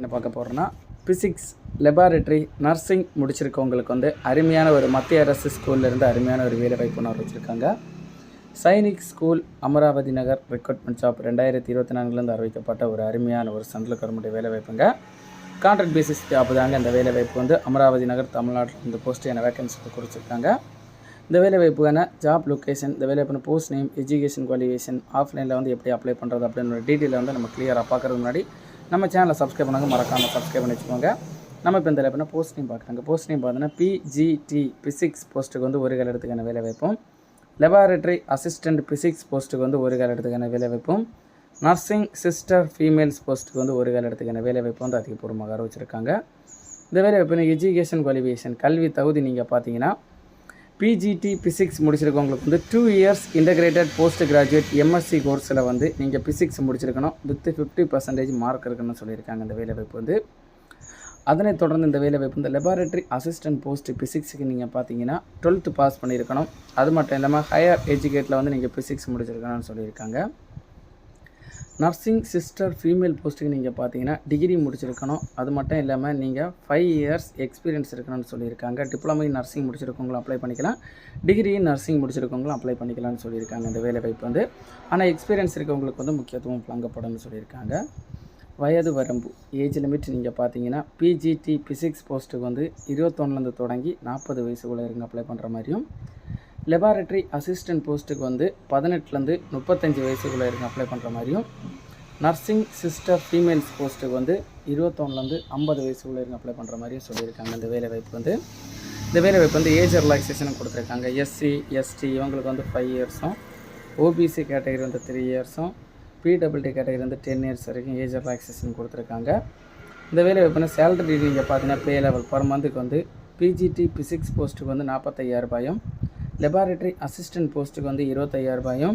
என்ன பார்க்க போகிறோன்னா ஃபிசிக்ஸ் லெபார்டரி நர்சிங் முடிச்சிருக்கவங்களுக்கு வந்து அருமையான ஒரு மத்திய அரசு ஸ்கூல்ல இருந்து அருமையான ஒரு வேலை வாய்ப்பு ஒன்று வச்சுருக்காங்க. Sainik school Amaravati Nagar recruitment job ரெண்டாயிரத்தி இருபத்தி நான்குலேருந்து அறிவிக்கப்பட்ட ஒரு அருமையான ஒரு சென்ட்ரல் கவர்மெண்ட் வேலை வாய்ப்புங்க. கான்ட்ராக்ட் பேசிஸ் ஜாப் தாங்க இந்த வேலை வாய்ப்பு வந்து அமராவதி நகர் தமிழ்நாட்டில் இந்த போஸ்ட்டான வேகன்சி குறிச்சிருக்காங்க இந்த வேலை வாய்ப்புக்கான ஜாப் லொக்கேஷன் இந்த வேலை வாய்ப்பு போஸ்ட் நேம் எஜுகேஷன் குவாலிஃபிகேஷன் ஆஃப்லைனில் வந்து எப்படி அப்ளை பண்ணுறது அப்படின்னு ஒரு டீட்டெயில் வந்து நம்ம கிளியராக பார்க்குறது முன்னாடி நம்ம சேனலை சப்ஸ்கிரைப் பண்ணாங்க மறக்காமல் சப்ஸ்கிரைப் பண்ணி வச்சுக்கோங்க. நம்ம இப்போ இந்த எப்படின்னா போஸ்ட் நேம் பார்க்குறாங்க. போஸ்ட் நேம் பார்த்தீங்கன்னா பிஜிடி பிசிக்ஸ் போஸ்ட்டுக்கு வந்து ஒரு கால இடத்துக்கான வேலை வைப்போம். லெபார்டரி அசிஸ்டன்ட் பிசிக்ஸ் போஸ்ட்டுக்கு வந்து ஒரு கால இடத்துக்கான வேலை வைப்போம். நர்சிங் சிஸ்டர் ஃபீமேல்ஸ் போஸ்ட்டுக்கு வந்து ஒரு கால இடத்துக்கான வேலை வாய்ப்பு வந்து அதிகப்பூர்வமாக அறிவிச்சிருக்காங்க இந்த வேலை வாய்ப்பு எஜுகேஷன் குவாலிஃபிகேஷன் கல்வி தகுதி நீங்கள் பார்த்தீங்கன்னா பிஜிடி பிசிக்ஸ் முடிச்சிருக்கவங்களுக்கு வந்து two years integrated post graduate MSc கோர்ஸில் வந்து நீங்கள் பிசிக்ஸ் முடிச்சிருக்கணும். வித் ஃபிஃப்டி பர்சன்டேஜ் மார்க் இருக்குன்னு சொல்லியிருக்காங்க இந்த வேலைவாய்ப்பு வந்து. அதனைத் தொடர்ந்து இந்த வேலைவாய்ப்பு இந்த லெபார்டரி அசிஸ்டன்ட் போஸ்ட் பிசிக்ஸுக்கு நீங்கள் பார்த்தீங்கன்னா டுவெல்த்து பாஸ் பண்ணியிருக்கணும். அது மட்டும் இல்லாமல் ஹையர் எஜுகேட்டில் வந்து நீங்கள் பிசிக்ஸ் முடிச்சிருக்கணும்னு சொல்லியிருக்காங்க. நர்சிங் சிஸ்டர் ஃபீமேல் போஸ்ட்டுக்கு நீங்கள் பார்த்தீங்கன்னா டிகிரி முடிச்சிருக்கணும். அது மட்டும் இல்லாமல் நீங்கள் ஃபைவ் இயர்ஸ் எக்ஸ்பீரியன்ஸ் இருக்கணும்னு சொல்லியிருக்காங்க. டிப்ளமோ இன் நர்சிங் முடிச்சிருக்கவங்களும் அப்ளை பண்ணிக்கலாம். டிகிரி இன் நர்சிங் முடிச்சிருக்கவங்களும் அப்ளை பண்ணிக்கலாம்னு சொல்லியிருக்காங்க. இந்த வேலை வாய்ப்பு வந்து. ஆனால் எக்ஸ்பீரியன்ஸ் இருக்கவங்களுக்கு வந்து முக்கியத்துவம் வழங்கப்படும்னு சொல்லியிருக்காங்க. வயது வரம்பு ஏஜ் லிமிட் நீங்கள் பார்த்தீங்கன்னா பிஜிடி பிசிக்ஸ் போஸ்ட்டுக்கு வந்து இருபத்தொன்னுலேருந்து தொடங்கி நாற்பது வயசுக்குள்ளே இருங்க அப்ளை பண்ணுற மாதிரியும் லெபார்ட்ரி அசிஸ்டன்ட் போஸ்ட்டுக்கு வந்து பதினெட்டுலேருந்து முப்பத்தஞ்சு வயசுக்குள்ளே இருங்க அப்ளை பண்ணுற மாதிரியும் நர்சிங் சிஸ்டர் ஃபீமேல்ஸ் போஸ்ட்டுக்கு வந்து இருபத்தொன்னுலேருந்து ஐம்பது வயசுக்குள்ளே இருங்க அப்ளை பண்ணுற மாதிரியும் சொல்லியிருக்காங்க. இந்த வேலை வாய்ப்பு வந்து இந்த வேலை வாய்ப்பு வந்து ஏஜ் ரிலாக்ஸேஷனும் கொடுத்துருக்காங்க. எஸ்சி எஸ்டி இவங்களுக்கு வந்து ஃபைவ் இயர்ஸும் ஓபிசி கேட்டகரி வந்து த்ரீ இயர்ஸும் பிடபிள்டி கேட்டகரி வந்து டென் இயர்ஸ் வரைக்கும் ஏஜ் ரிலாக்ஸேஷன் கொடுத்துருக்காங்க. இந்த வேலை வாய்ப்புனா சேலரி நீங்கள் பார்த்தீங்கன்னா பே லெவல் பர் மந்த்துக்கு வந்து பிஜிடி பிசிக்ஸ் போஸ்ட்டுக்கு வந்து நாற்பத்தையாயிரம் ரூபாயும் லெபார்டரி அசிஸ்டன்ட் போஸ்ட்டுக்கு வந்து இருபத்தையாயிரரூபாயும்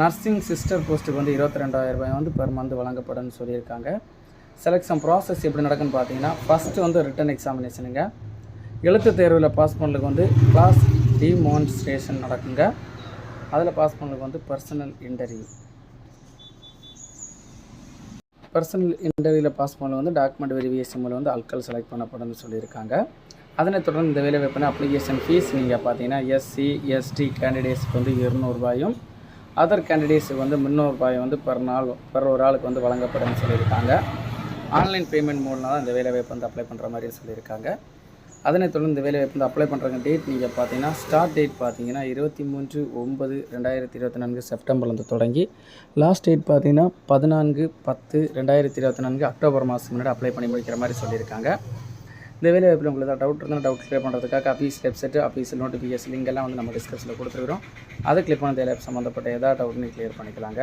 நர்சிங் சிஸ்டர் போஸ்ட்டுக்கு வந்து இருபத்தி ரெண்டாயிரரூபாயும் வந்து பெர் மந்த் வழங்கப்படும்னு சொல்லியிருக்காங்க. செலெக்ஷன் ப்ராசஸ் எப்படி நடக்குன்னு பார்த்தீங்கன்னா ஃபஸ்ட்டு வந்து ரிட்டன் எக்ஸாமினேஷனுங்க எழுத்து தேர்வில் பாஸ் பண்ணலுக்கு வந்து கிளாஸ் டிமான்ஸ்ட்ரேஷன் நடக்குங்க. அதில் பாஸ் பண்ணலுக்கு வந்து பர்சனல் இன்டர்வியூ பர்சனல் இன்டர்வியூவில் பாஸ் பண்ணல வந்து டாக்குமெண்ட் வெரிஃபிகேஷன் மூலம் வந்து ஆட்கள் செலக்ட் பண்ணப்படும்னு சொல்லியிருக்காங்க. அதனைத் தொடர்ந்து இந்த வேலைவாய்ப்பன்னா அப்ளிகேஷன் ஃபீஸ் நீங்கள் பார்த்தீங்கன்னா எஸ்சி எஸ்டி கேண்டிடேட்ஸ்க்கு வந்து இருநூறுபாயும் அதர் கேண்டிடேட்ஸுக்கு வந்து முந்நூறுபாயும் வந்து பர் நாள் பர் ஒரு ஆளுக்கு வந்து வழங்கப்படும்னு சொல்லியிருக்காங்க. ஆன்லைன் பேமெண்ட் மூலம் தான் இந்த வேலை வாய்ப்பு வந்து அப்ளை பண்ணுற மாதிரி சொல்லியிருக்காங்க. அதனைத் தொடர்ந்து இந்த வேலை வாய்ப்பு வந்து அப்ளை பண்ணுறாங்க டேட் நீங்கள் பார்த்தீங்கன்னா ஸ்டார்ட் டேட் பார்த்தீங்கன்னா இருபத்தி மூன்று ஒன்பது ரெண்டாயிரத்தி இருபத்தி நான்கு செப்டம்பர்லேருந்து தொடங்கி லாஸ்ட் டேட் பார்த்தீங்கன்னா பதினான்கு பத்து ரெண்டாயிரத்தி இருபத்தி நான்கு அக்டோபர் மாதம் முன்னாடி அப்ளை பண்ணி முடிக்கிற மாதிரி சொல்லியிருக்காங்க. இந்த வேலை வாய்ப்பில் உங்களுக்கு ஏதாவது டவுட் இருந்தால் டவுட் கிளியர் பண்ணுறதுக்காக official website official notification link எல்லாம் வந்து நம்ம டிஸ்கஸில் கொடுத்துருக்குறோம். அதை கிளிக் பண்ண தேவை சம்மந்தப்பட்ட ஏதாவது டவுட்னு கிளியர் பண்ணிக்கலாங்க.